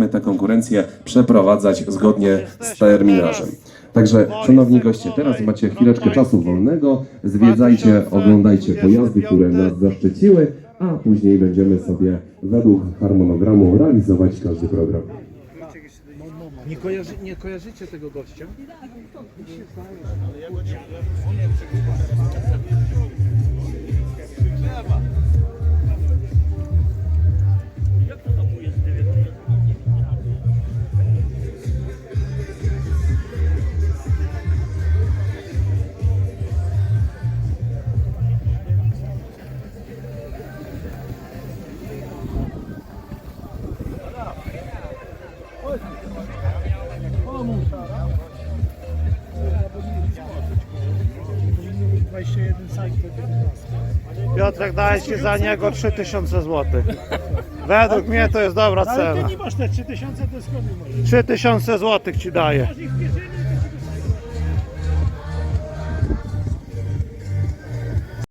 chcemy tę konkurencję przeprowadzać zgodnie z terminarzem. Także, szanowni goście, teraz macie chwileczkę czasu wolnego. Zwiedzajcie, oglądajcie pojazdy, które nas zaszczyciły, a później będziemy sobie według harmonogramu realizować każdy program. Nie, kojarzy, nie kojarzycie tego gościa? Piotrek, daj ci za niego 3000 zł. Według mnie to jest dobra Ale ty cena. nie masz te 3000, to skąd nie możesz? 3000 zł ci daję. Masz ich w kieszeni?